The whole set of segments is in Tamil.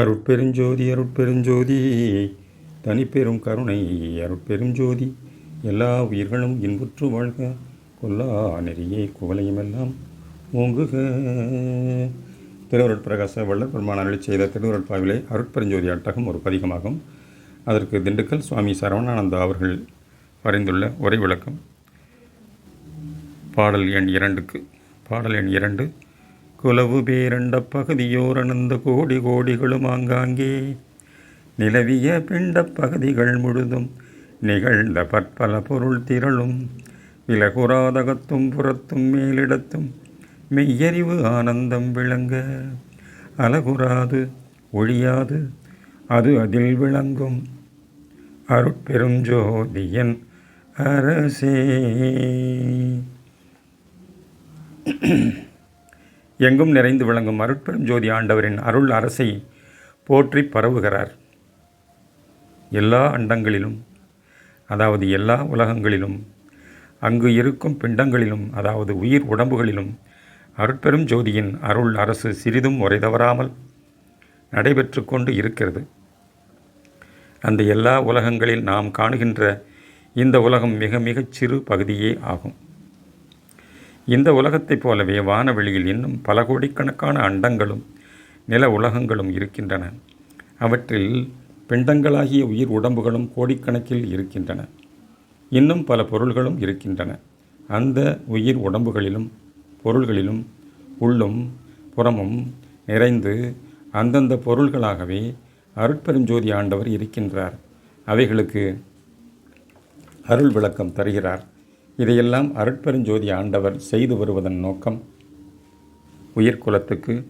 அருட்பெருஞ்சோதி அருட்பெருஞ்சோதி தனிப்பெரும் கருணை அருட்பெருஞ்சோதி எல்லா உயிர்களும் இன்புற்று வாழ்க கொல்லா நெறியே குவலையுமெல்லாம் ஓங்குக. திருவருட்பிரகாச வள்ளல் பெருமான் அருளி செய்த திருவருட்பாவிலே அருட்பெருஞ்சோதி அட்டகம் ஒரு பதிகமாகும். அதற்கு திண்டுக்கல் சுவாமி சரவணானந்தா அவர்கள் வரைந்துள்ள உரை விளக்கம். பாடல் எண் இரண்டுக்கு பாடல் எண் இரண்டு குலவு பேரண்ட பகுதியோர் அனந்த கோடி கோடிகளும் ஆங்காங்கே. நிலவிய பிண்ட பகுதிகள் முழுதும் நிகழ்ந்த பற்பல பொருள் திரளும். விலகுராதகத்தும் புறத்தும் மேலிடத்தும் மெய்யறிவு ஆனந்தம் விளங்க. அலகுராது ஒழியாது அது அதில் விளங்கும். அருட்பெருஞ்சோதியன் அரசே. எங்கும் நிறைந்து விளங்கும் அருட்பெரும் ஜோதி ஆண்டவரின் அருள் அரசை போற்றி பரவுகிறார். எல்லா அண்டங்களிலும் அதாவது எல்லா உலகங்களிலும் அங்கு இருக்கும் பிண்டங்களிலும் அதாவது உயிர் உடம்புகளிலும் அருட்பெரும் ஜோதியின் அருள் அரசு சிறிதும் உரை தவறாமல் நடைபெற்று கொண்டு இருக்கிறது. அந்த எல்லா உலகங்களில் நாம் காணுகின்ற இந்த உலகம் மிக மிகச் சிறு பகுதியே ஆகும். இந்த உலகத்தைப் போலவே வானவெளியில் இன்னும் பல கோடிக்கணக்கான அண்டங்களும் நில உலகங்களும் இருக்கின்றன. அவற்றில் பிண்டங்களாகிய உயிர் உடம்புகளும் கோடிக்கணக்கில் இருக்கின்றன. இன்னும் பல பொருள்களும் இருக்கின்றன. அந்த உயிர் உடம்புகளிலும் பொருள்களிலும் உள்ளும் புறமும் நிறைந்து அந்தந்த பொருள்களாகவே அருட்பெருஞ்சோதி ஆண்டவர் இருக்கின்றார். அவைகளுக்கு அருள் விளக்கம் தருகிறார். இதையெல்லாம் அருட்பெருஞ்சோதி ஆண்டவர் செய்து வருவதன் நோக்கம். உயிர்குலத்துக்கு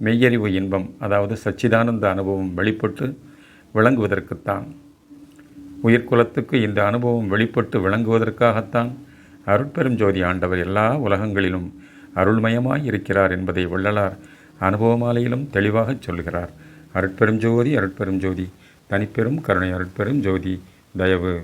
மெய்யறிவு இன்பம் அதாவது சச்சிதானந்த அனுபவம் வெளிப்பட்டு விளங்குவதற்குத்தான். உயிர்குலத்துக்கு இந்த அனுபவம் வெளிப்பட்டு விளங்குவதற்காகத்தான் அருட்பெருஞ்சோதி ஆண்டவர் எல்லா உலகங்களிலும் அருள்மயமாய் இருக்கிறார் என்பதை வள்ளலார் அனுபவமாலையிலும் தெளிவாகச் சொல்கிறார். அருட்பெரும் ஜோதி அருட்பெரும் ஜோதி தனிப்பெரும் கருணை அருட்பெரும் ஜோதி தயவு.